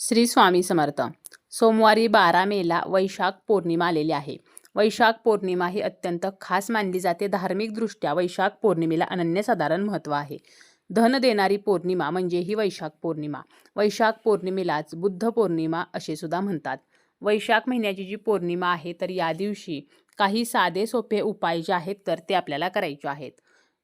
श्री स्वामी समर्थ. सोमवारी बारा मेला वैशाख पौर्णिमा आलेली आहे. वैशाख पौर्णिमा ही अत्यंत खास मानली जाते. धार्मिकदृष्ट्या वैशाख पौर्णिमेला अनन्यसाधारण महत्त्व आहे. धन देणारी पौर्णिमा म्हणजे ही वैशाख पौर्णिमा. वैशाख पौर्णिमेलाच बुद्ध पौर्णिमा असे सुद्धा म्हणतात. वैशाख महिन्याची जी पौर्णिमा आहे तर या दिवशी काही साधे सोपे उपाय जे आहेत तर ते आपल्याला करायचे आहेत.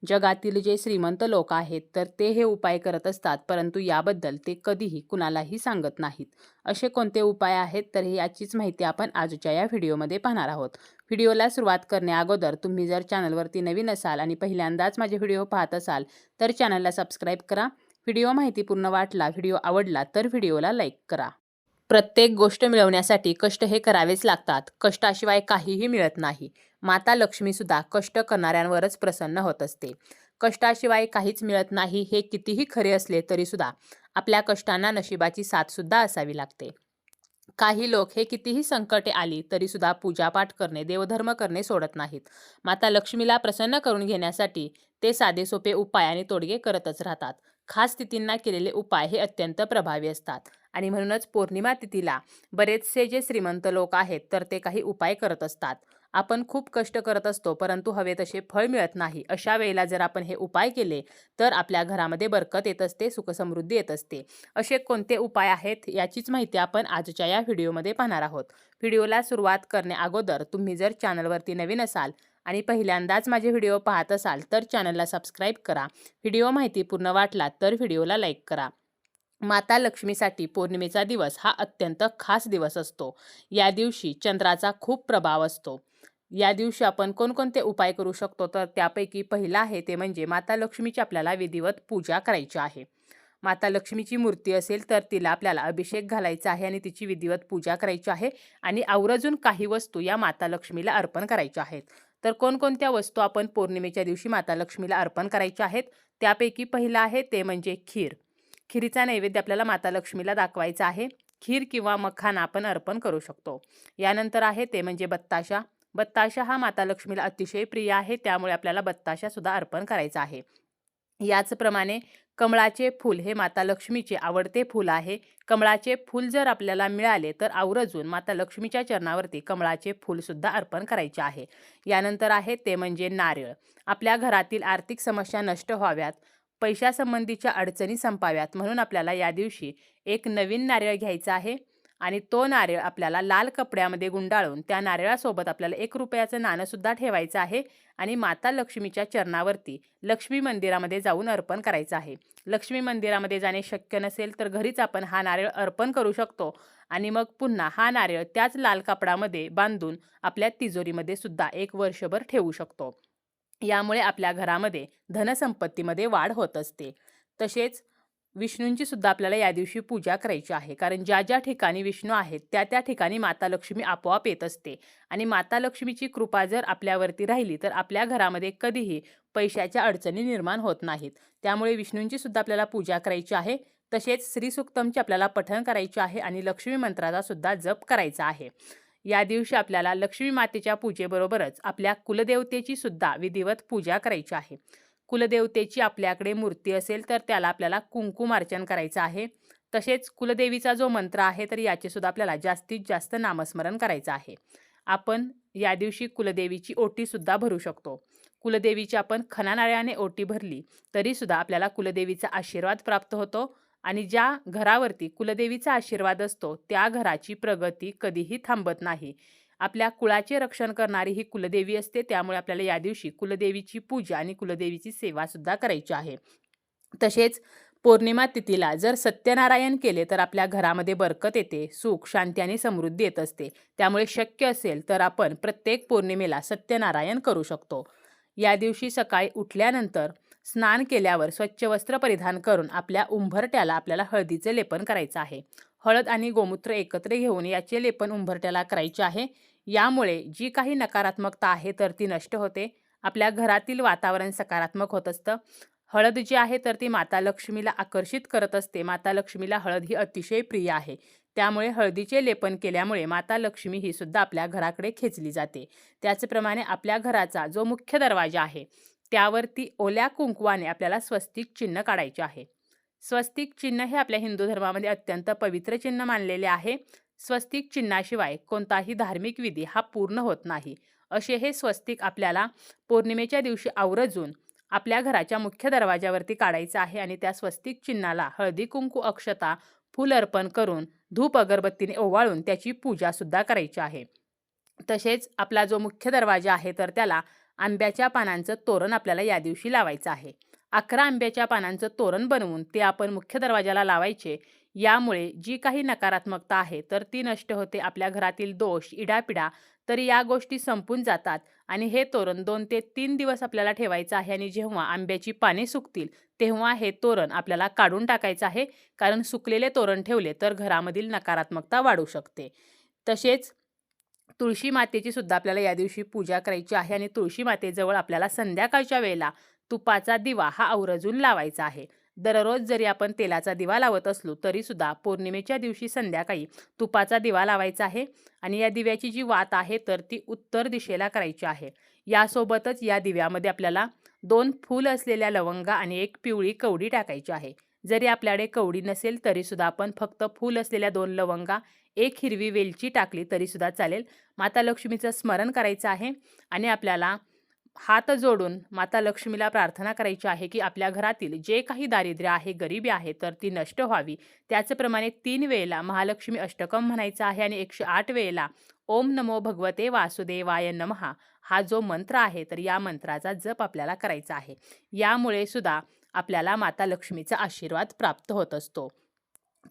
जगातील जे श्रीमंत लोक आहेत तर ते हे उपाय करत असतात परंतु याबद्दल ते कधीही कुणालाही सांगत नाहीत. असे कोणते उपाय आहेत तर याचीच माहिती आपण आजच्या या व्हिडिओमध्ये पाहणार आहोत. व्हिडिओला सुरुवात करण्याअगोदर तुम्ही जर चॅनलवरती नवीन असाल आणि पहिल्यांदाच माझे व्हिडिओ पाहत असाल तर चॅनलला सबस्क्राईब करा. व्हिडिओ माहितीपूर्ण वाटला व्हिडिओ आवडला तर व्हिडिओला लाईक करा. प्रत्येक गोष्ट मिळवण्यासाठी कष्ट हे करावेच लागतात. कष्टाशिवाय काहीही मिळत नाही. माता लक्ष्मीसुद्धा कष्ट करणाऱ्यांवरच प्रसन्न होत असते. कष्टाशिवाय काहीच मिळत नाही हे कितीही खरे असले तरीसुद्धा आपल्या कष्टांना नशिबाची साथसुद्धा असावी लागते. काही लोक हे कितीही संकटे आली तरीसुद्धा पूजापाठ करणे देवधर्म करणे सोडत नाहीत. माता लक्ष्मीला प्रसन्न करून घेण्यासाठी ते साधे सोपे उपाय आणि तोडगे करतच राहतात. खास स्थितींना केलेले उपाय हे अत्यंत प्रभावी असतात. आणि म्हणूनच पौर्णिमा तिथीला बरेचसे जे श्रीमंत लोक आहेत तर ते काही उपाय करत असतात. आपण खूप कष्ट करत असतो परंतु हवे तसे फळ मिळत नाही. अशा वेळेला जर आपण हे उपाय केले तर आपल्या घरामध्ये बरकत येत असते सुखसमृद्धी येत असते. असे कोणते उपाय आहेत याचीच माहिती आपण आजच्या या व्हिडिओमध्ये पाहणार आहोत. व्हिडिओला सुरुवात करणे अगोदर तुम्ही जर चॅनलवरती नवीन असाल आणि पहिल्यांदाच माझे व्हिडिओ पाहत असाल तर चॅनलला सबस्क्राईब करा. व्हिडिओ माहिती पूर्ण वाटला तर व्हिडिओला लाईक करा. माता लक्ष्मीसाठी पौर्णिमेचा दिवस हा अत्यंत खास दिवस असतो. या दिवशी चंद्राचा खूप प्रभाव असतो. या दिवशी आपण कोणकोणते उपाय करू शकतो? तर त्यापैकी पहिला आहे ते म्हणजे माता लक्ष्मीची आपल्याला विधिवत पूजा करायची आहे. माता लक्ष्मीची मूर्ती असेल तर तिला आपल्याला अभिषेक घालायचा आहे आणि तिची विधिवत पूजा करायची आहे आणि आवर्जून काही वस्तू या माता लक्ष्मीला अर्पण करायच्या आहेत. तर कोणकोणत्या वस्तू आपण पौर्णिमेच्या दिवशी माता लक्ष्मीला अर्पण करायच्या आहेत? त्यापैकी पहिलं आहे ते म्हणजे खीर. खिरीचा नैवेद्य आपल्याला माता लक्ष्मीला दाखवायचा आहे. खीर किंवा मखाना आपण अर्पण करू शकतो. यानंतर आहे ते म्हणजे बत्ताशा. बत्ताशा हा माता लक्ष्मीला अतिशय प्रिय आहे. त्यामुळे आपल्याला बत्ताशा सुद्धा अर्पण करायचा आहे. याचप्रमाणे कमळाचे फूल हे माता लक्ष्मीचे आवडते फूल आहे. कमळाचे फूल जर आपल्याला मिळाले तर आवर्जून माता लक्ष्मीच्या चरणावरती कमळाचे फूलसुद्धा अर्पण करायचे आहे. यानंतर आहे ते म्हणजे नारळ. आपल्या घरातील आर्थिक समस्या नष्ट व्हाव्यात. पैशासंबंधीच्या अडचणी संपाव्यात. म्हणून आपल्याला या दिवशी एक नवीन नारळ घ्यायचा आहे आणि तो नारळ आपल्याला लाल कपड्यामध्ये गुंडाळून त्या नारळासोबत आपल्याला एक रुपयाचं नाणंसुद्धा ठेवायचं आहे आणि माता लक्ष्मीच्या चरणावरती लक्ष्मी मंदिरामध्ये जाऊन अर्पण करायचं आहे. लक्ष्मी मंदिरामध्ये जाणे शक्य नसेल तर घरीच आपण हा नारळ अर्पण करू शकतो आणि मग पुन्हा हा नारळ त्याच लाल कापडामध्ये बांधून आपल्या तिजोरीमध्ये सुद्धा एक वर्षभर ठेवू शकतो. यामुळे आपल्या घरामध्ये धनसंपत्तीमध्ये वाढ होत असते. तसेच विष्णूंची सुद्धा आपल्याला या दिवशी पूजा करायची आहे. कारण ज्या ज्या ठिकाणी विष्णू आहेत त्या त्या ठिकाणी माता लक्ष्मी आपोआप येत असते. आणि माता लक्ष्मीची कृपा जर आपल्यावरती राहिली तर आपल्या घरामध्ये कधीही पैशाच्या अडचणी निर्माण होत नाहीत. त्यामुळे विष्णूंची सुद्धा आपल्याला पूजा करायची आहे. तसेच श्रीसुक्तमची आपल्याला पठण करायचे आहे आणि लक्ष्मी मंत्राचा सुद्धा जप करायचा आहे. या दिवशी आपल्याला लक्ष्मी मातेच्या पूजेबरोबरच आपल्या कुलदेवतेची सुद्धा विधिवत पूजा करायची आहे. कुलदेवतेची आपल्याकडे मूर्ती असेल तर त्याला आपल्याला कुंकुमार्चन करायचं आहे. तसेच कुलदेवीचा जो मंत्र आहे तर याचे सुद्धा आपल्याला जास्तीत जास्त नामस्मरण करायचं आहे. आपण या दिवशी कुलदेवीची ओटीसुद्धा भरू शकतो. कुलदेवीची आपण खनानाळ्याने ओटी भरली तरीसुद्धा आपल्याला कुलदेवीचा आशीर्वाद प्राप्त होतो. आणि ज्या घरावरती कुलदेवीचा आशीर्वाद असतो त्या घराची प्रगती कधीही थांबत नाही. आपल्या कुळाचे रक्षण करणारी ही कुलदेवी असते त्यामुळे आपल्याला या दिवशी कुलदेवीची पूजा आणि कुलदेवीची सेवासुद्धा करायची आहे. तसेच पौर्णिमा तिथीला जर सत्यनारायण केले तर आपल्या घरामध्ये बरकत येते सुख शांती आणि समृद्धी येत असते. त्यामुळे शक्य असेल तर आपण प्रत्येक पौर्णिमेला सत्यनारायण करू शकतो. या दिवशी सकाळी उठल्यानंतर स्नान केल्यावर स्वच्छ वस्त्र परिधान करून आपल्या उंभरट्याला आपल्याला हळदीचे लेपन करायचं आहे. हळद आणि गोमूत्र एकत्र घेऊन याचे लेपन उंभरट्याला करायचे आहे. यामुळे जी काही नकारात्मकता आहे तर ती नष्ट होते. आपल्या घरातील वातावरण सकारात्मक होत असतं. हळद जी आहे तर ती माता लक्ष्मीला आकर्षित करत असते. माता लक्ष्मीला हळद ही अतिशय प्रिय आहे. त्यामुळे हळदीचे लेपन केल्यामुळे माता लक्ष्मी ही सुद्धा आपल्या घराकडे खेचली जाते. त्याचप्रमाणे आपल्या घराचा जो मुख्य दरवाजा आहे त्यावरती ओल्या कुंकवाने आपल्याला स्वस्तिक चिन्ह काढायचे आहे. स्वस्तिक चिन्ह हे आपल्या हिंदू धर्मामध्ये अत्यंत पवित्र चिन्ह मानलेले आहे. स्वस्तिक चिन्हाशिवाय कोणताही धार्मिक विधी हा पूर्ण होत नाही. असे हे स्वस्तिक आपल्याला पौर्णिमेच्या दिवशी आवरजून आपल्या घराच्या मुख्य दरवाजावरती काढायचं आहे आणि त्या स्वस्तिक चिन्हाला हळदी कुंकू अक्षता फूल अर्पण करून धूप अगरबत्तीने ओवाळून त्याची पूजासुद्धा करायची आहे. तसेच आपला जो मुख्य दरवाजा आहे तर त्याला आंब्याच्या पानांचं तोरण आपल्याला या दिवशी लावायचं आहे. अकरा आंब्याच्या पानांचं तोरण बनवून ते आपण मुख्य दरवाजाला लावायचे. यामुळे जी काही नकारात्मकता आहे तर ती नष्ट होते. आपल्या घरातील दोष इडापिडा तर या गोष्टी संपून जातात. आणि हे तोरण दोन ते तीन दिवस आपल्याला ठेवायचं आहे. आणि जेव्हा आंब्याची पाने सुकतील तेव्हा हे तोरण आपल्याला काढून टाकायचं आहे. कारण सुकलेले तोरण ठेवले तर घरामधील नकारात्मकता वाढू शकते. तसेच तुळशी मातेची सुद्धा आपल्याला या दिवशी पूजा करायची आहे आणि तुळशी मातेजवळ आपल्याला संध्याकाळच्या वेळेला तुपाचा दिवा हा आवर्जून लावायचा आहे. दररोज जरी आपण तेलाचा दिवा लावत असलो तरीसुद्धा पौर्णिमेच्या दिवशी संध्याकाळी तुपाचा दिवा लावायचा आहे आणि या दिव्याची जी वात आहे तर ती उत्तर दिशेला करायची आहे. यासोबतच या दिव्यामध्ये आपल्याला दोन फूल असलेल्या लवंगा आणि एक पिवळी कवडी टाकायची आहे. जरी आपल्याकडे कवडी नसेल तरीसुद्धा आपण फक्त फूल असलेल्या दोन लवंगा एक हिरवी वेलची टाकली तरीसुद्धा चालेल. माता लक्ष्मीचं स्मरण करायचं आहे आणि आपल्याला हात जोडून माता लक्ष्मीला प्रार्थना करायची आहे की आपल्या घरातील जे काही दारिद्र्य आहे गरिबी आहे तर ती नष्ट व्हावी. त्याचप्रमाणे तीन वेळेला महालक्ष्मी अष्टकम म्हणायचं आहे आणि एकशे आठ वेळेला ओम नमो भगवते वासुदेवाय नमहा हा जो मंत्र आहे तर या मंत्राचा जप आपल्याला करायचा आहे. यामुळे सुद्धा आपल्याला माता लक्ष्मीचा आशीर्वाद प्राप्त होत असतो.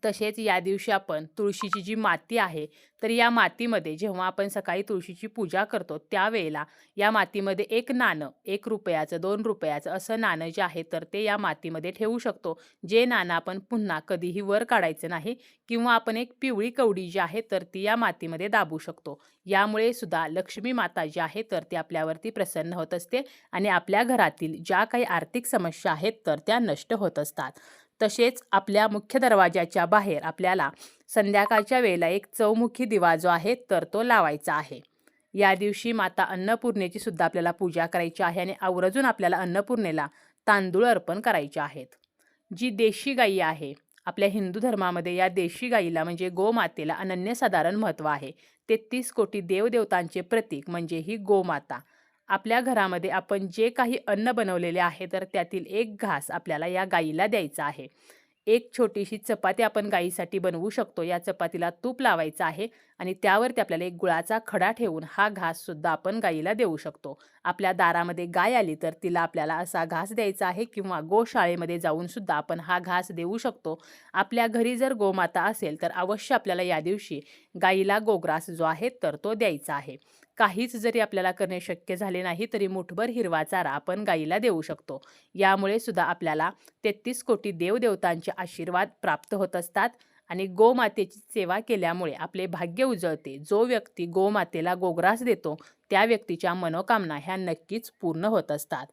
तसेच या दिवशी आपण तुळशीची जी माती आहे तर या मातीमध्ये जेव्हा आपण सकाळी तुळशीची पूजा करतो त्यावेळेला या मातीमध्ये एक नाणं एक रुपयाचं दोन रुपयाचं असं नाणं जे आहे तर ते या मातीमध्ये ठेवू शकतो. जे नाणं आपण पुन्हा कधीही वर काढायचं नाही किंवा आपण एक पिवळी कवडी जी आहे तर ती या मातीमध्ये दाबू शकतो. यामुळे सुद्धा लक्ष्मी माता जी आहे तर ती आपल्यावरती प्रसन्न होत असते आणि आपल्या घरातील ज्या काही आर्थिक समस्या आहेत तर त्या नष्ट होत असतात. तसेच आपल्या मुख्य दरवाजाच्या बाहेर आपल्याला संध्याकाळच्या वेळेला एक चौमुखी दिवा जो आहे तर तो लावायचा आहे. या दिवशी माता अन्नपूर्णेची सुद्धा आपल्याला पूजा करायची आहे आणि आवर्जून आपल्याला अन्नपूर्णेला तांदूळ अर्पण करायचे आहेत. जी देशी गाई आहे आपल्या हिंदू धर्मामध्ये या देशी गाईला म्हणजे गोमातेला अनन्यसाधारण महत्त्व आहे. तेहतीस कोटी देवदेवतांचे प्रतीक म्हणजे ही गोमाता. आपल्या घरामध्ये आपण जे काही अन्न बनवलेले आहे तर त्यातील एक घास आपल्याला या गाईला द्यायचा आहे. एक छोटीशी चपाती आपण गाईसाठी बनवू शकतो. या चपातीला तूप लावायचं आहे आणि त्यावरती आपल्याला एक गुळाचा खडा ठेवून हा घाससुद्धा आपण गाईला देऊ शकतो. आपल्या दारामध्ये गाय आली तर तिला आपल्याला असा घास द्यायचा आहे किंवा गोशाळेमध्ये जाऊन सुद्धा आपण हा घास देऊ शकतो. आपल्या घरी जर गोमाता असेल तर अवश्य आपल्याला या दिवशी गाईला गोग्रास जो आहे तर तो द्यायचा आहे. काहीच जरी आपल्याला करणे शक्य झाले नाही तरी मुठभर हिरवा चारा आपण गाईला देऊ शकतो. यामुळे सुद्धा आपल्याला तेहतीस कोटी देवदेवतांचे आशीर्वाद प्राप्त होत असतात आणि गोमातेची सेवा केल्यामुळे आपले भाग्य उजळते. जो व्यक्ती गोमातेला गोग्रास देतो त्या व्यक्तीच्या मनोकामना ह्या नक्कीच पूर्ण होत असतात.